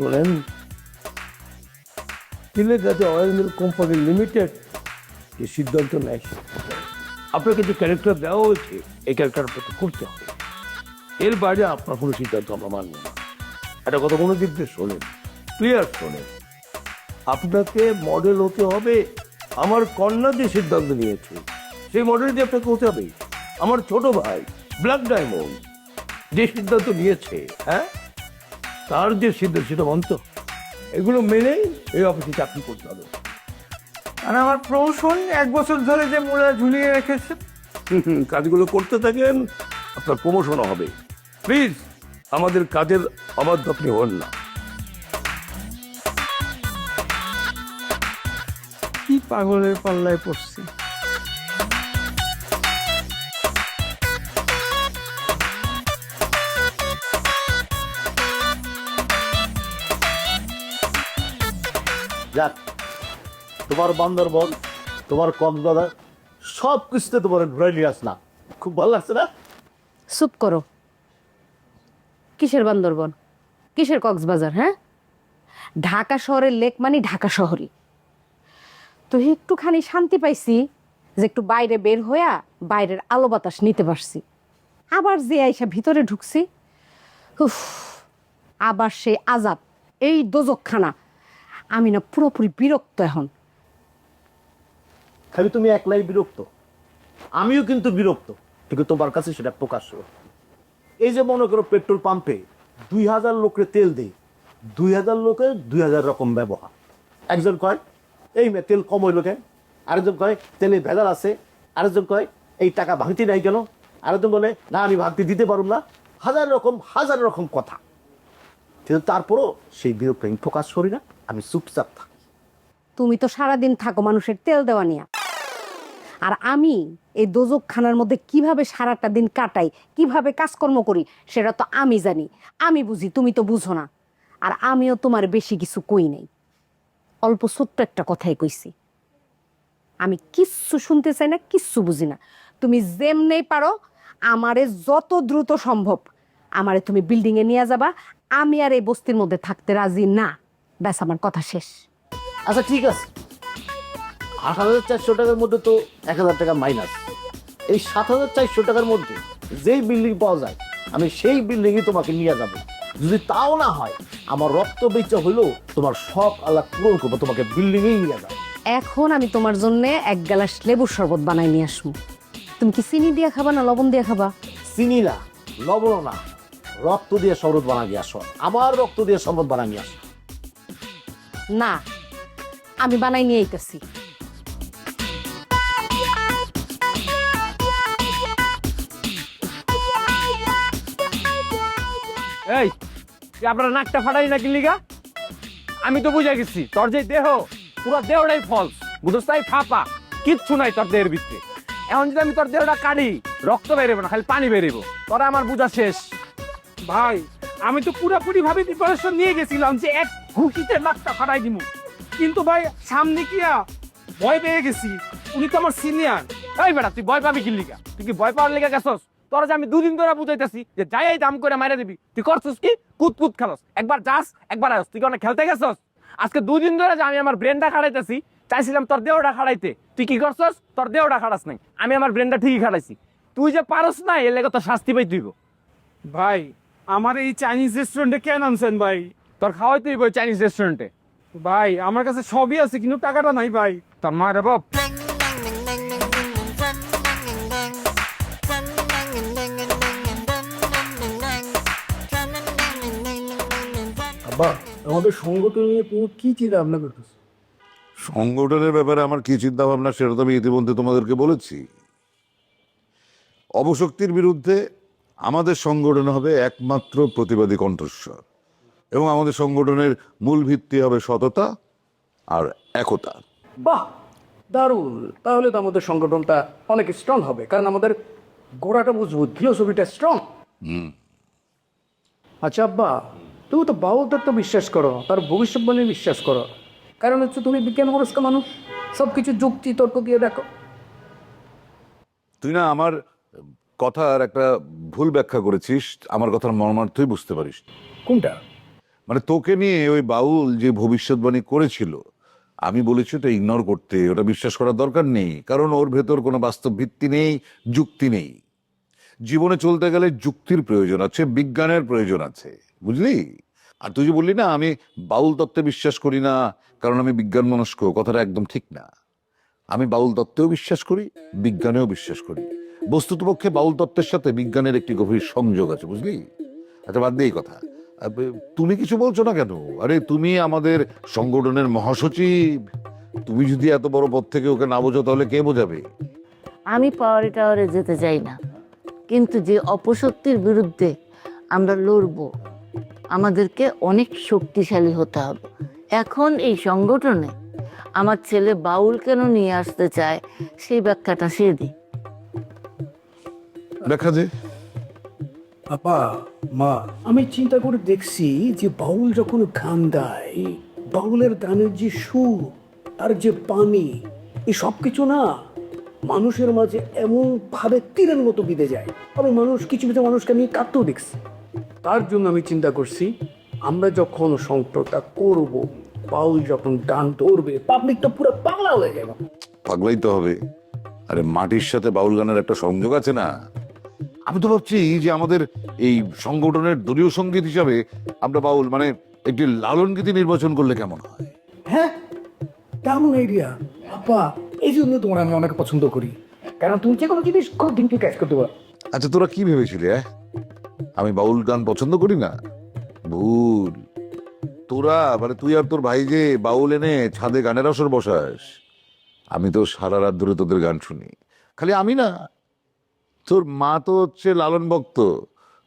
বলেন। তিলের যাতে অয়েল মিল কোম্পানি লিমিটেড যে সিদ্ধান্ত নেয়। আপনাকে যে ক্যারেক্টার দেওয়া হয়েছে, এই ক্যারেক্টার আপনাকে করতে হবে এর বাইরে আপনার কোনো সিদ্ধান্ত আমরা মানব না। একটা কথা কোনো দিক দিয়ে শোনেন ক্লিয়ার শোনেন। আপনাকে মডেল হতে হবে। আমার কন্যা যে সিদ্ধান্ত নিয়েছে, সেই মডেল দিয়ে আপনাকে হতে হবে। আমার ছোট ভাই ব্ল্যাক ডায়মন্ড যে সিদ্ধান্ত নিয়েছে হ্যাঁ? তার যে সিদ্ধান্ত সেটা মন্ত এগুলো মেনেই এই অফিসে চাকরি করতে হবে। আর আমার প্রমোশন এক বছর ধরে যে মোড়া ঝুলিয়ে রেখেছে। কাজগুলো করতে থাকেন আপনার প্রমোশনও হবে। প্লিজ আমাদের কাজের অবাধ্য আপনি হন না। কি পাগলের পাল্লায় পড়ছে? যাক, তোমার বান্দরবন, তোমার কক্সবাজার সব কিছুতে তোমার ঘুরে নিয়ে আসলাম। খুব ভালো লাগছে না? চুপ করো। কিসের বান্দরবন? কিসের কক্সবাজার হ্যাঁ? ঢাকা শহরের লেক মানে ঢাকা শহরই। তো একটুখানি শান্তি পাইছি যে একটু বাইরে বের হইয়া বাইরের আলো বাতাস নিতে পারছি। আবার যে আইসা ভিতরে ঢুকছি, উফ, আবার সেই আজাব, এই দোজকখানা আমি না পুরোপুরি বিরক্ত এখন। খালি তুমি একলাই বিরক্ত? আমিও কিন্তু বিরক্ত, কিন্তু তোমার কাছে সেটা প্রকাশ হলো। এই যে মনে করো পেট্রোল পাম্পে দুই হাজার লোকের তেল দেই, দুই হাজার লোকের দুই হাজার রকম ব্যবহার। একজন কয়, এই মে, তেল কম হইল কেন? আরেকজন কয়, তেলে ভেজাল আছে। আরেকজন কয়, এই টাকা ভাঙতি নাই কেন? আরেকজন বলে, না, আমি ভাঙতি দিতে পারব না। হাজার রকম হাজার রকম কথা। কিন্তু তারপরও সেই বিরক্ত আমি প্রকাশ করি না। আমি চুপচাপ থাকি। তুমি তো সারাদিন থাকো মানুষের তেল দেওয়া নিয়ে। আর আমি এই দোজকখানার মধ্যে কীভাবে সারাটা দিন কাটাই, কীভাবে কাজকর্ম করি, সেটা তো আমি জানি। আমি বুঝি, তুমি তো বুঝো না। আর আমিও তোমার বেশি কিছু কই নাই। অল্প ছোট্ট একটা কথাই কইছি। আমি কিচ্ছু শুনতে চাই না, কিচ্ছু বুঝি না। তুমি যেমনেই পারো, আমারে যত দ্রুত সম্ভব, আমারে তুমি বিল্ডিংয়ে নিয়ে যাবা। আমি আর এই বস্তির মধ্যে থাকতে রাজি না। ব্যাস আমার কথা শেষ। আচ্ছা ঠিক আছে। আট হাজার চারশো টাকার মধ্যে তো এক হাজার টাকা মাইনাস এই সাত হাজার চারশো টাকার মধ্যে যেই বিল্ডিং পাওয়া যায় আমি সেই বিল্ডিংই তোমাকে নিয়ে যাব। যদি তাও না হয় আমার রক্ত বেচা হলেও তোমার শখ আল্লাহ পূরণ করব তোমাকে বিল্ডিংয়েই নিয়ে যাব। এখন আমি তোমার জন্য এক গ্লাস লেবুর শরবত বানাই নিয়ে আসব। তুমি কি চিনি দিয়ে খাবা না লবণ দিয়ে খাবা? চিনি না লবণ না। রক্ত দিয়ে শরবত বানা নিয়ে আসো। আমার রক্ত দিয়ে শরবত বানা নিয়ে আসো। না, আমি বানাই নিয়ে আইতেছি। এই, তুই আপনার নাকটা ফাটাই নাকি লিগা? আমি তো বুঝে গেছি, তোর যে দেহ, পুরো দেহটাই ফলস বুঝছ তাই ফাপা, কিচ্ছু নাই তোর দেহের ভিতরে। এখন যদি আমি তোর দেহটা কাটি, রক্ত বেরোবো না, খালি পানি বেরোবো তোরা আমার বুঝা শেষ। ভাই, আমি তো পুরোপুরি ভাবে প্রিপারেশন নিয়ে গেছিলাম যে এক ঘুষিতে নাকটা ফাটাই দিব কিন্তু ভাই, সামনে কিয়া ভয় পেয়ে গেছি। উনি তো আমার সিনিয়র এই বেটা, তুই ভয় পাবি কি লিগা? তুই কি ভয় পাওয়ার লিগা গেছস? তোরা যে আমি দুদিন ধরে বুঝাইতেছি যে যাই দাম করে মারা দিবি, তুই করছিস কি? কুত কুত খেলস একবার যাস, একবার আসস তুই অনেক খেলতে গেছস? আজকে দুদিন ধরে যে আমি আমার ব্রেনটা খাড়াইতেছি, চাইছিলাম তোর দেহটা খাড়াইতে। তুই কি করছস? তোর দেহটা খাড়াস নাই। আমি আমার ব্রেনটা ঠিকই খাড়াইছি। তুই যে পারস না, এর লেগে তোর শাস্তি পাই তুইব ভাই, আমার এই চাইনিজ রেস্টুরেন্টে কেন আনছেন ভাই? তোর খাওয়াই তুই বই চাইনিজ রেস্টুরেন্টে ভাই আমার কাছে সবই আছে কিন্তু টাকাটা নাই ভাই। তোর মায়ের বাপ। আব্বা আমাদের সংগঠন নিয়ে তুমি কি চিন্তা ভাবনা করতেছো? সংগঠনের ব্যাপারে আমার কি চিন্তা ভাবনা সেটা তো আমি ইতিমধ্যে তোমাদেরকে বলেছি। অবশক্তির বিরুদ্ধে আমাদের সংগঠন হবে একমাত্র প্রতিবাদী কণ্ঠস্বর। এবং আমাদের সংগঠনের মূল ভিত্তি হবে সততা আর একতা। বাহ দারুণ। তাহলে তো আমাদের সংগঠনটা অনেক স্ট্রং হবে কারণ আমাদের গোড়াটা মজবুত ফিলোসফিটা স্ট্রং আচ্ছা আব্বা তুমি তো বাউল তত্ত্ব বিশ্বাস করো তার ভবিষ্যৎবাণী বিশ্বাস করো। কারণ হচ্ছে তুমি বিজ্ঞান মনস্ক মানুষ সব কিছু যুক্তি তর্ক দিয়ে দেখো। তুই না আমার কথার একটা ভুল ব্যাখ্যা করেছিস আমার কথার মর্মার্থই বুঝতে পারিস। কোনটা? মানে তোকে নিয়ে ওই বাউল যে ভবিষ্যৎবাণী করেছিল, আমি বলেছি ওটা ইগনোর করতে, ওটা বিশ্বাস করার দরকার নেই, কারণ ওর ভেতর কোনো বাস্তব ভিত্তি নেই, যুক্তি নেই। জীবনে চলতে গেলে যুক্তির প্রয়োজন আছে, বিজ্ঞানের প্রয়োজন আছে, বুঝলি? আর তুই যে বললি না, আমি বাউল তত্ত্বে বিশ্বাস করি না, কারণ আমি বিজ্ঞান মনস্ক, কথাটা একদম ঠিক না। আমি বাউল তত্ত্বেও বিশ্বাস করি, বিজ্ঞানেও বিশ্বাস করি। বস্তুতপক্ষে বাউল তত্ত্বের সাথে বিজ্ঞানের একটি গভীর সংযোগ আছে, বুঝলি? আচ্ছা বাদ দিয়ে কথা। তুমি কিছু বলছো না কেন? আরে তুমি আমাদের সংগঠনের মহাসচিব। তুমি যদি এত বড় পদ থেকে ওকে না বোঝো তাহলে কে বোঝাবে? আমি পাওয়ারে টাওয়ারে যেতে চাই না। কিন্তু যে অপশক্তির বিরুদ্ধে আমরা লড়ব আমাদেরকে অনেক শক্তিশালী হতে হবে। এখন এই সংগঠনে আমার ছেলে বাউল কেন নিয়ে আসতে চায় সেই ব্যাখ্যাটা সে দিই দেখা যে আপা, মা। আমি চিন্তা করে দেখছি যে বাউল যখন গান গায়, বাউলের গানের যে সুর আর যে পানি এই সব কিছু না মানুষের মাঝে এমন ভাবে তীরের মতো বিঁধে যায়। আমি মানুষ, কিছু কিছু মানুষকে আমি কাঁদতেও দেখছি। তার জন্য আমি চিন্তা করছি, আমরা যখন সংকটটা করব, বাউল যখন গান ধরবে পাবলিকটা পুরো পাগলা হয়ে যাবে। পাগলাই তো হবে। আরে মাটির সাথে বাউল গানের একটা সংযোগ আছে না? আমি তো ভাবছি যে আমাদের এই সংগঠনের দলীয় সংগীত হিসাবে আমরা বাউল মানে একটি লালন গীতি নির্বাচন করলে কেমন হয়? হ্যাঁ দারুণ আইডিয়া আপা এই জন্য তোমার আমি অনেক পছন্দ করি। কারণ তুমি যে কোনো জিনিস খুব দিনকে ক্যাচ করতে পারো। আচ্ছা তোরা কি ভেবেছিলি হ্যাঁ আমি বাউল গান পছন্দ করি না? ভুল। তোরা মানে তুই আর তোর ভাই যে বাউল এনে ছাদে গানের আসর বসাস আমি তো সারা রাত ধরে তোদের গান শুনি। খালি আমি না তোর মা তো হচ্ছে লালন ভক্ত।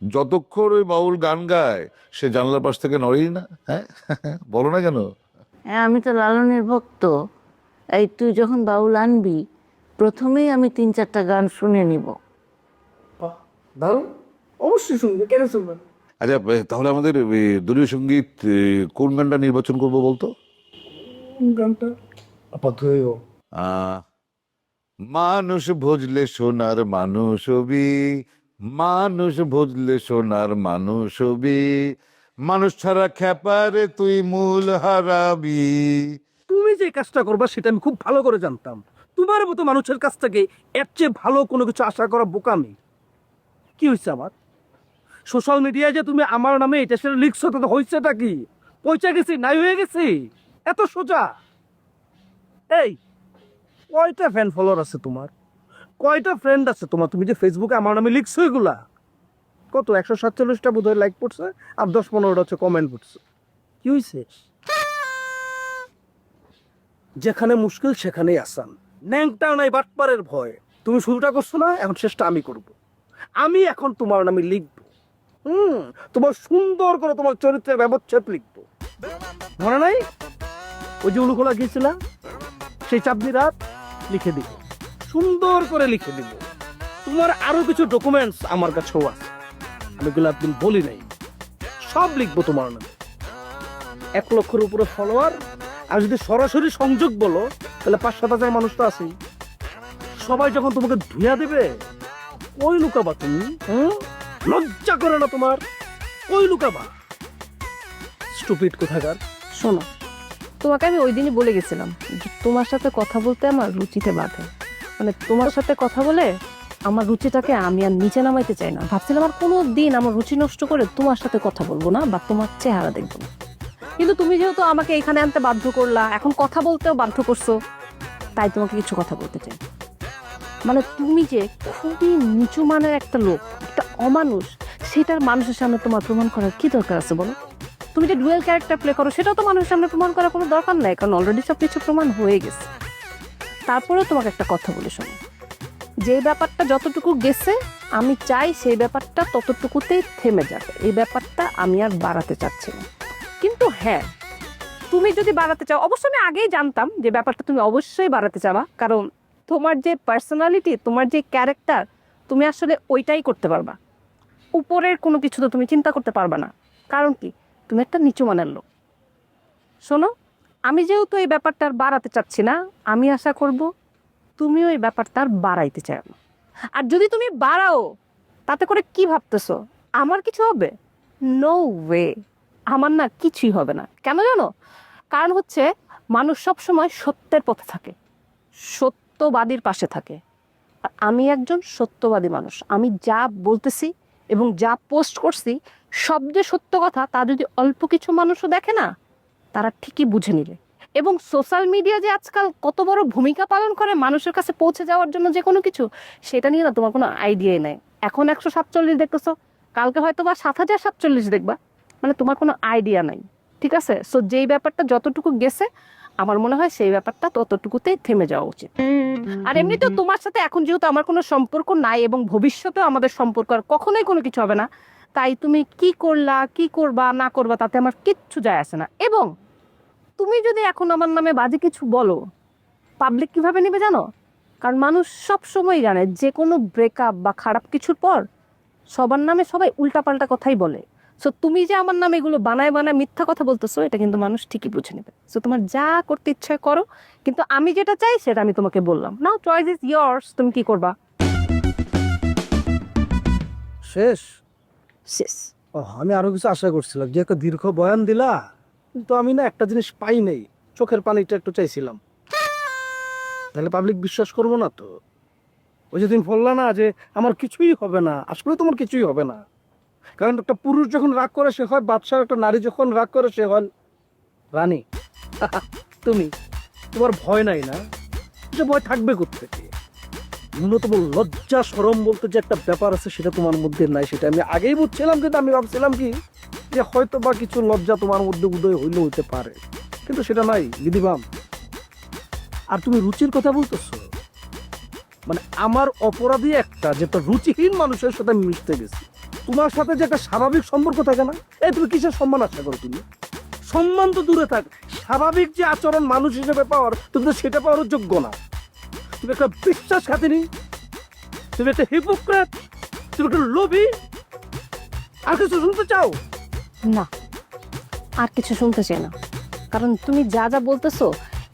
যতক্ষণ ওই বাউল গান গায় সে জানলার পাশ থেকে নড়েই না হ্যাঁ? বলো না কেন? হ্যাঁ আমি তো লালনের ভক্ত। এই তুই যখন বাউল আনবি প্রথমেই আমি তিন চারটা গান শুনে নিব। বাহ, দারুণ। অবশ্যই শুনবে কেন শুনবে না? আচ্ছা তাহলে আমাদের দলীয় সংগীত কোন গানটা নির্বাচন করব বলতো? কোন গানটা? আপা ধুয়েও আহ, মানুষ ভজলে সোনার মানুষ হবি। মানুষ ভজলে সোনার মানুষ হবি। মানুষ ছাড়া খেপারে তুই মূল হারাবি। তুমি যে কাজটা করবা সেটা আমি খুব ভালো করে জানতাম। তোমার মতো মানুষের কাছ থেকে এর চেয়ে ভালো কোনো কিছু আশা করা বোকামি কি হয়েছে আমার? সোশ্যাল মিডিয়ায় যে তুমি আমার নামে এটা সেটা লিখছো তো হয়েছেটা কি? পয়সা গেছি, নাই হয়ে গেছি? এত সোজা? এই কয়টা ফ্যান ফলোয়ার আছে তোমার? কয়টা ফ্রেন্ড আছে তোমার? তুমি যে ফেসবুকে আমার নামে লিখছো এগুলা? কত? একশো সাতচল্লিশটা বোধ হয় লাইক পড়ছে আর দশ পনেরোটা হচ্ছে কমেন্ট পড়ছে। কি হয়েছে যেখানে মুশকিল, সেখানেই আসান। ন্যাংটা নাই বাটপারের ভয়। তুমি শুরুটা করছ না, এখন শেষটা আমি করব। আমি এখন তোমার নামে লিখব। হুম, তোমার সুন্দর করে তোমার চরিত্রের ব্যবচ্ছেদ লিখব। মনে নাই? ওই যে উলুখোলা গিয়েছিলাম, সেই চাঁদনি রাত লিখে দিব। সুন্দর করে লিখে দিব। তোমার আরও কিছু ডকুমেন্টস আমার কাছেও আছে। আমি এগুলো একদিন বলি নাই। সব লিখব তোমার নামে। এক লক্ষের উপরে ফলোয়ার আর যদি সরাসরি সংযোগ বলো, তাহলে পাঁচ সাত হাজার মানুষ তো আছেই। সবাই যখন তোমাকে ধুয়া দেবে, কই লুকাবা তুমি হুম? লজ্জা করে না তোমার? কই লুকাবা? স্টুপিড কোথাকার। শোনো তোমাকে আমি ওই দিনই বলে গেছিলাম তোমার সাথে কথা বলতে আমার রুচিতে বাধে। মানে তোমার সাথে কথা বলে আমার রুচিটাকে আমি আর নিচে নামাইতে চাই না। ভাবছিলাম আর কোনো দিন আমার রুচি নষ্ট করে তোমার সাথে কথা বলব না বা তোমার চেহারা দেখব না। কিন্তু তুমি যেহেতু আমাকে এখানে আনতে বাধ্য করলা, এখন কথা বলতেও বাধ্য করছ, তাই তোমাকে কিছু কথা বলতে চাই। মানে তুমি যে খুবই নিচু মানের একটা লোক, একটা অমানুষ, সেটার মানুষের সামনে তোমার প্রমাণ করার কি দরকার আছে বলো? তুমি যে ডুয়েল ক্যারেক্টার প্লে করো, সেটাও তো মানুষের সামনে প্রমাণ করার কোনো দরকার নাই, কারণ অলরেডি সব কিছু প্রমাণ হয়ে গেছে। তারপরেও তোমাকে একটা কথা বলে শোনো। যে ব্যাপারটা যতটুকু গেছে, আমি চাই সেই ব্যাপারটা ততটুকুতেই থেমে যাবে। এই ব্যাপারটা আমি আর বাড়াতে চাচ্ছি না। কিন্তু হ্যাঁ তুমি যদি বাড়াতে চাও অবশ্য আমি আগেই জানতাম যে ব্যাপারটা তুমি অবশ্যই বাড়াতে চাওয়া কারণ তোমার যে পার্সোনালিটি তোমার যে ক্যারেক্টার তুমি আসলে ওইটাই করতে পারবা। উপরের কোনো কিছু তো তুমি চিন্তা করতে পারবা না। কারণ কি? তুমি একটা নিচু মানের লোক। শোনো, আমি যেহেতু এই ব্যাপারটা আর বাড়াতে চাচ্ছি না, আমি আশা করব তুমিও এই ব্যাপারটা আর বাড়াইতে চাও না। আর যদি তুমি বাড়াও, তাতে করে কি ভাবতেছো? আমার কিছু হবে? নো ওয়ে আমার না কিছুই হবে না। কেন জানো? কারণ হচ্ছে, মানুষ সব সময় সত্যের পথে থাকে, সত্যবাদীর পাশে থাকে। আমি একজন সত্যবাদী মানুষ। আমি যা বলতেছি এবং যা পোস্ট করছি সব যে সত্য কথা, তা যদি অল্প কিছু মানুষও দেখে না, তারা ঠিকই বুঝে নিলে এবং সোশ্যাল মিডিয়া যে আজকাল কত বড় ভূমিকা পালন করে মানুষের কাছে পৌঁছে যাওয়ার জন্য যে কোনো কিছু, সেটা নিয়ে না তোমার কোনো আইডিয়াই নাই। এখন একশো সাতচল্লিশ দেখতেছো, কালকে হয়তো বা সাত হাজার সাতচল্লিশ দেখবা মানে তোমার কোনো আইডিয়া নাই, ঠিক আছে? সো যেই ব্যাপারটা যতটুকু গেছে, আমার মনে হয় সেই ব্যাপারটা ততটুকুতেই থেমে যাওয়া উচিত। আর এমনিতেও তোমার সাথে এখন যেহেতু আমার কোনো সম্পর্ক নাই এবং ভবিষ্যতেও আমাদের সম্পর্ক আর কখনোই কোনো কিছু হবে না তাই তুমি কি করলা, কি করবা, না করবা তাতে আমার কিচ্ছু যায় আসে না। এবং তুমি যদি এখন আমার নামে বাজে কিছু বলো পাবলিক কীভাবে নেবে জানো? কারণ মানুষ সব সময় জানে, যে কোনো ব্রেকআপ বা খারাপ কিছুর পর সবার নামে সবাই উল্টাপাল্টা কথাই বলে। সো তুমি যে আমার নামে এগুলো বানায় বানায় মিথ্যা কথা বলতেছো, এটা কিন্তু মানুষ ঠিকই বুঝে নেবে। সো তোমার যা করতে ইচ্ছা করো, কিন্তু আমি যেটা চাই সেটা আমি তোমাকে বললাম। নাও চয়েস ইজ ইয়ার্স তুমি কি করবা? শেষ। শেষ। ও আমি আরও কিছু আশা করছিলাম। যে একটা দীর্ঘ বয়ান দিলা, কিন্তু আমি না একটা জিনিস পাই নাই। চোখের পানিটা একটু চাইছিলাম। তাহলে পাবলিক বিশ্বাস করব না তো? ওই যে তুমি বললা না যে আমার কিছুই হবে না। আসলে তোমার কিছুই হবে না। কারণ একটা পুরুষ যখন রাগ করে সে হয়, বাদশার একটা নারী যখন রাগ করে সে হয়, রানী। তুমি, তোমার ভয় নাই না? যে ভয় থাকবে কোথেকে ন্যূনতম লজ্জা সরম বলতে যে একটা ব্যাপার আছে সেটা তোমার মধ্যে নাই, সেটা আমি আগেই বুঝছিলাম, কিন্তু আমি ভাবছিলাম কি যে হয়তো বা কিছু লজ্জা তোমার মধ্যে উদয় হইলেও হইতে পারে। কিন্তু সেটা নাই দিদিবাম আর তুমি রুচির কথা বলতেছো? মানে আমার অপরাধী একটা, যে একটা রুচিহীন মানুষের সাথে আমি মিশতে গেছি। তোমার সাথে যে একটা স্বাভাবিক সম্পর্ক থাকে না এই তুমি কিসের সম্মান আশা করো তুমি? সম্মান তো দূরে থাক, স্বাভাবিক যে আচরণ মানুষ হিসেবে পাওয়ার, তুমি তো সেটা পাওয়ার যোগ্য না। তুমি একটা বিশ্বাসঘাতিনী তুমি একটা হিপোক্রেট তুমি একটা লোভী। আর কিছু শুনতে চাও? না, আর কিছু শুনতে চাই না। কারণ তুমি যা যা বলতেছো,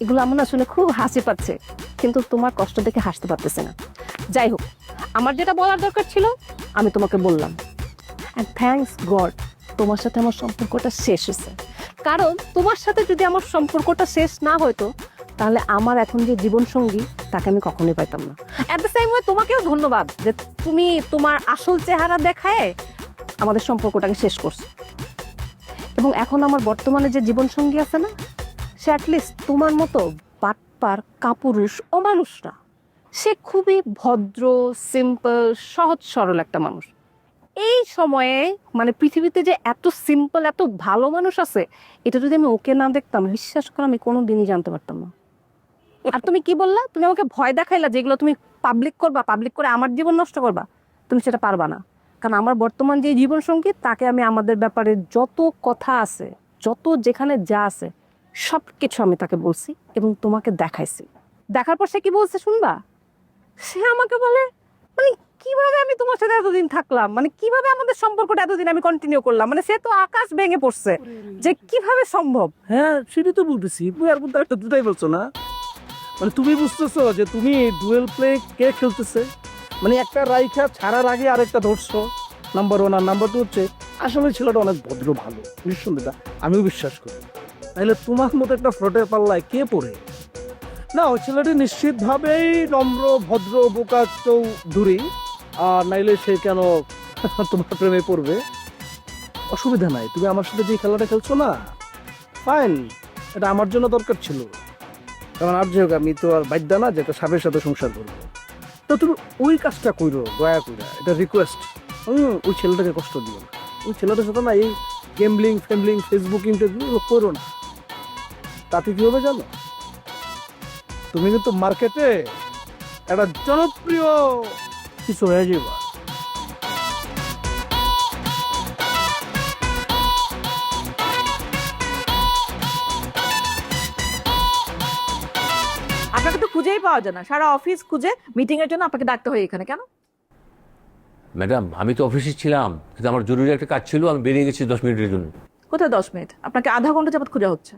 এগুলো আমার না শুনে খুব হাসি পাচ্ছে। কিন্তু তোমার কষ্ট দেখে হাসতে পারতেছে না। যাই হোক, আমার যেটা বলার দরকার ছিল, আমি তোমাকে বললাম। অ্যান্ড থ্যাঙ্কস গড তোমার সাথে আমার সম্পর্কটা শেষ হয়েছে। কারণ তোমার সাথে যদি আমার সম্পর্কটা শেষ না হতো তাহলে আমার এখন যে জীবন সঙ্গী তাকে আমি কখনোই পাইতাম না। অ্যাট দ্য সেম ওয়ে তোমাকেও ধন্যবাদ যে তুমি তোমার আসল চেহারা দেখায় আমাদের সম্পর্কটাকে শেষ করছ। এবং এখন আমার বর্তমানে যে জীবন সঙ্গী আছে না, সে অ্যাটলিস্ট তোমার মতো বাটপার, কাপুরুষ অমানুষ না সে খুবই ভদ্র সিম্পল সহজ, সরল একটা মানুষ। এই সময়ে মানে পৃথিবীতে যে এত সিম্পল এত ভালো মানুষ আছে, এটা যদি আমি ওকে না দেখতাম, বিশ্বাস করো আমি কোনো দিনই জানতে পারতাম না। আর তুমি কি বললা? তুমি আমাকে ভয় দেখাইলা যেগুলো তুমি পাবলিক করবা পাবলিক করে আমার জীবন নষ্ট করবা? তুমি সেটা পারবা না। কারণ আমার বর্তমান যে জীবন সঙ্গী তাকে আমি আমাদের ব্যাপারে যত কথা আছে, যত যেখানে যা আছে সব কিছু আমি তাকে বলছি এবং তোমাকে দেখাইছি। দেখার পর সে কি বলছে শুনবা? সে আমাকে বলে মানে কীভাবে আমি তোমার সাথে এতদিন থাকলাম? মানে কীভাবে আমাদের সম্পর্কটা এতদিন আমি কন্টিনিউ করলাম? মানে সে তো আকাশ ভেঙে পড়ছে। যে কীভাবে সম্ভব? হ্যাঁ সেটাই তো বলতেছি। আর একটা দুটাই বলছো না? মানে তুমি বুঝতেছো যে তুমি ডুয়েল প্লে কে খেলতেছে? মানে একটা রাইখা ছাড়ার আগে আরেকটা ধরছো। নাম্বার ওয়ান আর নাম্বার টু হচ্ছে, আসলে ছেলেটা অনেক ভদ্র, ভালো নিঃসন্দেহটা আমিও বিশ্বাস করি। তাহলে তোমার মতো একটা ফ্রটের পাল্লায় কে পড়ে? না, ওই ছেলেটি নিশ্চিতভাবেই নম্র, ভদ্র, বোকা চৌধুরী আর নাইলে সে কেন তোমার প্রেমে পড়বে? অসুবিধা নাই, তুমি আমার সাথে যে খেলাটা খেলছো না ফাইন এটা আমার জন্য দরকার ছিল। কারণ আর যে হোক আমি তো আর বাধ্য না যে একটা সাপের সাথে সংসার করব। তো তুমি ওই কাজটা কইরো, দয়া কইরা, এটা রিকোয়েস্ট ওই ছেলেটাকে কষ্ট দিও না। ওই ছেলেটার সাথে না এই গেমলিং ফেমলিং ফেসবুক ইন্টারভিউ করো না। তাতে কী হবে জানো? তুমি কিন্তু মার্কেটে একটা জনপ্রিয় কিছু হয়ে যাবা খুঁজেই পাওয়া যায় না। সারা অফিস খুঁজে মিটিং এর জন্য আপনাকে ডাকতে হয় এখানে কেন? ম্যাডাম আমি তো অফিসে ছিলাম কিন্তু আমার জরুরি একটা কাজ ছিল আমি বেরিয়ে গেছি দশ মিনিটের জন্য। কোথায় দশ মিনিট? আপনাকে আধা ঘণ্টা যাবত খোঁজা হচ্ছে।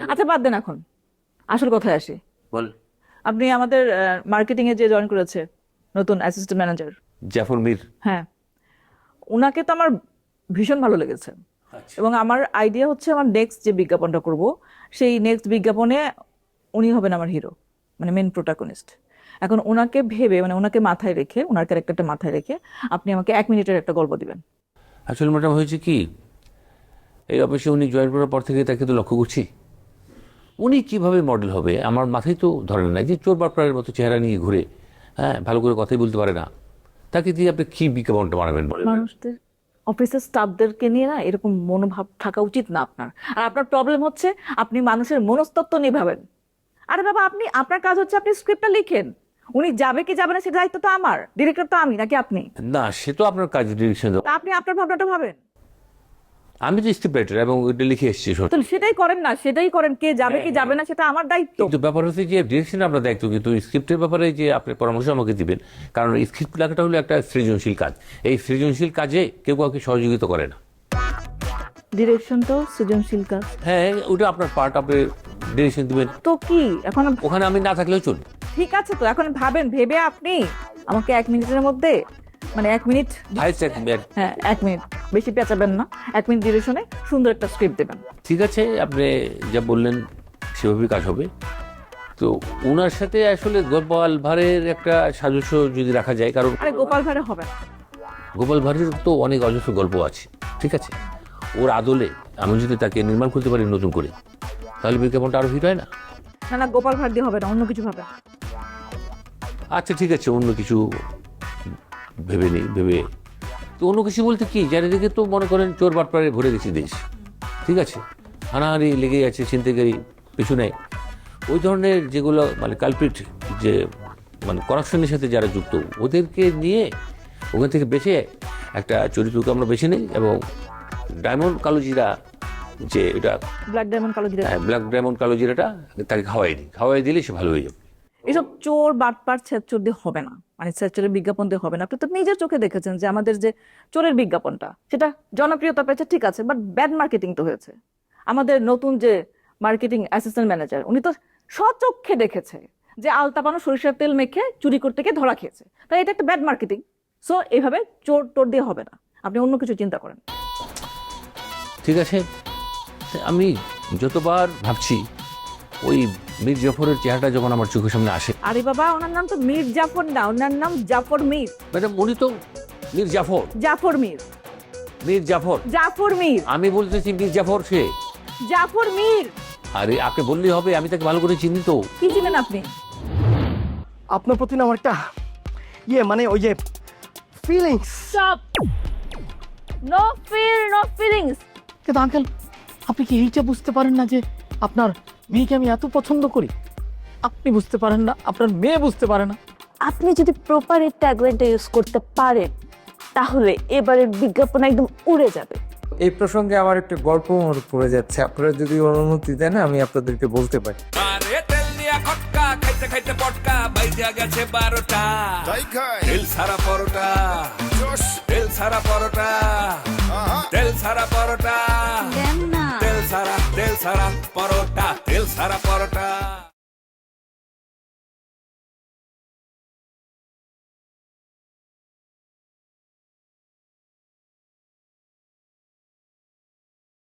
আচ্ছা বাদ দেন এখন। আসল কথায় আসি। বল। আপনি আমাদের মার্কেটিং এ যে জয়েন করেছে নতুন অ্যাসিস্ট্যান্ট ম্যানেজার জাফর মির। হ্যাঁ। ওনাকে তো আমার ভীষণ ভালো লেগেছে। এবং আমার আইডিয়া হচ্ছে আমার নেক্সট যে বিজ্ঞাপনটা করব সেই নেক্সট বিজ্ঞাপনে উনি হবেন আমার হিরো মানে মেন প্রোটাগনিস্ট এখন ওনাকে ভেবে মানে ওনাকে মাথায় রেখে ওনার ক্যারেক্টারটা মাথায় রেখে আপনি আমাকে এক মিনিটের একটা গল্প দিবেন। আসলে ম্যাডাম হয়েছে কি? এই অফিসে উনি জয়েন করার পর থেকে তাকে তো লক্ষ্য করছি। উনি কীভাবে মডেল হবে? আমার মাথায় তো ধরে না যে চোর বাটপাড়ের মতো চেহারা নিয়ে ঘুরে হ্যাঁ ভালো করে কথাই বলতে পারে না। তাকে দিয়ে আপনি কি বিজ্ঞাপনটা বানাবেন বলেন? মানুষদের অফিসের স্টাফদেরকে নিয়ে না এরকম মনোভাব থাকা উচিত না আপনার। আর আপনার প্রবলেম হচ্ছে আপনি মানুষের মনস্তত্ত্ব নিয়ে ভাবেন। আরে বাবা আপনি আপনার কাজ হচ্ছে আপনি স্ক্রিপ্টটা লিখেন। উনি যাবে কি যাবে না সেটা দায়িত্ব তো আমার। ডিরেক্টর তো আমি নাকি আপনি? না সে তো আপনার কাজ ডিরেকশন তা। আপনি আপনার ভাবনাটা ভাবেন। আমি তো স্ক্রিপ্ট রাইটার এবং ওইটা লিখে এসেছি তো সেটাই করেন না সেটাই করেন কে যাবে কি যাবে না সেটা আমার দায়িত্ব। কিন্তু ব্যাপার হচ্ছে যে ডিরেকশন আপনার দায়িত্ব কিন্তু স্ক্রিপ্টের ব্যাপারে যে আপনি পরামর্শ আমাকে দিবেন কারণ স্ক্রিপ্ট লেখাটা হলো একটা সৃজনশীল কাজ। এই সৃজনশীল কাজে কেউ কাউকে সহযোগিতা করে না। ডিরেকশন তো সৃজনশীল কাজ। হ্যাঁ ওটা আপনার পার্ট আপনি ডিরেকশন দিবেন। তো কি? এখন ওখানে আমি না থাকলেও চলবে। ঠিক আছে তো এখন ভাবেন ভেবে আপনি আমাকে এক মিনিটের মধ্যে মানে এক মিনিট হাইস্ট এক মিনিট। হ্যাঁ এক মিনিট। বেশি পেঁচাবেন না। এক মিনিট ডিরেকশনে সুন্দর একটা স্ক্রিপ্ট দেবেন। ঠিক আছে আপনি যা বললেন সেভাবেই কাজ হবে। তো ওনার সাথে আসলে গোপাল ভাঁড়ের একটা সাজস্য যদি রাখা যায় কারণ আরে গোপাল ভাড়ে হবে না। গোপাল ভাঁড়ের তো অনেক অজস্র গল্প আছে ঠিক আছে? ওর আদলে আমি যদি তাকে নির্মাণ করতে পারি নতুন করে তাহলে বিজ্ঞাপনটা আরও হিট হয় না? না না গোপাল ভাড় দিয়ে হবে না অন্য কিছু হবে আচ্ছা ঠিক আছে অন্য কিছু ভেবে নেই ভেবে তো অন্য কিছু বলতে কি চারিদিকে তো মনে করেন চোর বাটপাড়ে ভরে গেছে দেশ। ঠিক আছে হানাহানি লেগে আছে পিছু নেই ওই ধরনের যেগুলো মানে কালপিট যে মানে করাপশনের সাথে যারা যুক্ত ওদেরকে নিয়ে ওখান থেকে বেছে একটা চরিত্রকে আমরা বেছে নিই এবং ডায়মন্ড কালোজিরা যে এটা ব্ল্যাক ডায়মন্ড কালো জিরা ব্ল্যাক ডায়মন্ড কালোজিরাটা তাকে খাওয়াই দিই। খাওয়াই দিলে সে ভালো হয়ে যাবে। এসব চোর বাটপার ছেচোর দিয়ে হবে না। মানে ছেচোরের বিজ্ঞাপন দিয়ে হবে না। আপনি তো নিজের চোখে দেখেছেন যে আমাদের যে চোরের বিজ্ঞাপনটা সেটা জনপ্রিয়তা পেয়েছে ঠিক আছে বাট ব্যাড মার্কেটিং তো হয়েছে। আমাদের নতুন যে মার্কেটিং অ্যাসিস্ট্যান্ট ম্যানেজার উনি তো সচক্ষে দেখেছে যে আলতাপানো সরিষার তেল মেখে চুরি করতে গিয়ে ধরা খেয়েছে। তাই এটা একটা ব্যাড মার্কেটিং সো এইভাবে চোর টোর দিয়ে হবে না। আপনি অন্য কিছু চিন্তা করেন। ঠিক আছে? আমি যতবার ভাবছি ওই মীর জাফরের চেহারাটা যখন আমার চোখের সামনে আসে। আরে বাবা ওনার নাম তো মীর জাফর না ওনার নাম জাফর মীর। ম্যাডাম উনি তো মীর জাফর। জাফর মীর। মীর জাফর। জাফর মীর। আমি বলতেছি মীর জাফর সে। জাফর মীর। আরে আপনি বললেই হবে আমি তাকে ভালো করে চিনি তো। কি চিনেন আপনি? আপনার প্রতি না আমার একটা ইয়ে মানে ওই যে feelings stop no feel no feelings কিন্তু আঙ্কেল আপনি কি এইটা বুঝতে পারেন না যে আপনার মেয়েকে আমি এত পছন্দ করি? আপনি বুঝতে পারেন না আপনার মেয়ে বুঝতে পারে না। আপনি যদি প্রপার এই ট্যাগলাইনটা ইউজ করতে পারেন তাহলে এবারের বিজ্ঞাপন একদম উড়ে যাবে। এই প্রসঙ্গে আমার একটু গল্প মনে পড়ে যাচ্ছে। আপনারা যদি অনুমতি দেন আমি আপনাদেরকে বলতে পারি। খাইতে পটকা বাইজা গেছে বারোটা। তেল সারা পরোটা। তেল সারা পরোটা। তেল সারা পরোটা। তেল সারা তেল সারা পরোটা। তেল সারা পরোটা।